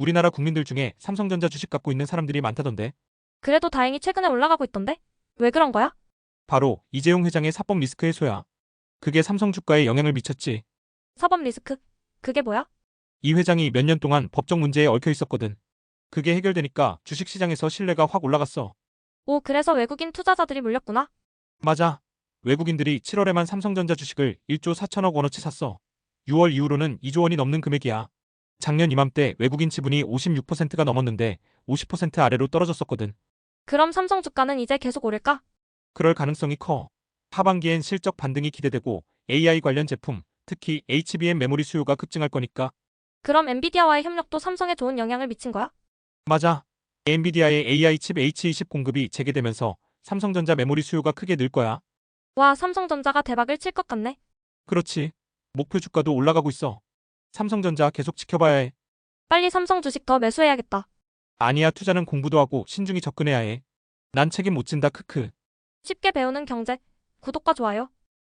우리나라 국민들 중에 삼성전자 주식 갖고 있는 사람들이 많다던데. 그래도 다행히 최근에 올라가고 있던데? 왜 그런 거야? 바로 이재용 회장의 사법 리스크 해소야. 그게 삼성 주가에 영향을 미쳤지. 사법 리스크? 그게 뭐야? 이 회장이 몇 년 동안 법적 문제에 얽혀 있었거든. 그게 해결되니까 주식 시장에서 신뢰가 확 올라갔어. 오, 그래서 외국인 투자자들이 몰렸구나. 맞아. 외국인들이 7월에만 삼성전자 주식을 1조 4천억 원어치 샀어. 6월 이후로는 2조 원이 넘는 금액이야. 작년 이맘때 외국인 지분이 56%가 넘었는데 50% 아래로 떨어졌었거든. 그럼 삼성 주가는 이제 계속 오를까? 그럴 가능성이 커. 하반기엔 실적 반등이 기대되고 AI 관련 제품, 특히 HBM 메모리 수요가 급증할 거니까. 그럼 엔비디아와의 협력도 삼성에 좋은 영향을 미친 거야? 맞아. 엔비디아의 AI 칩 H20 공급이 재개되면서 삼성전자 메모리 수요가 크게 늘 거야. 와, 삼성전자가 대박을 칠 것 같네. 그렇지. 목표 주가도 올라가고 있어. 삼성전자 계속 지켜봐야 해. 빨리 삼성 주식 더 매수해야겠다. 아니야 투자는 공부도 하고 신중히 접근해야 해. 난 책임 못 진다 크크. 쉽게 배우는 경제. 구독과 좋아요.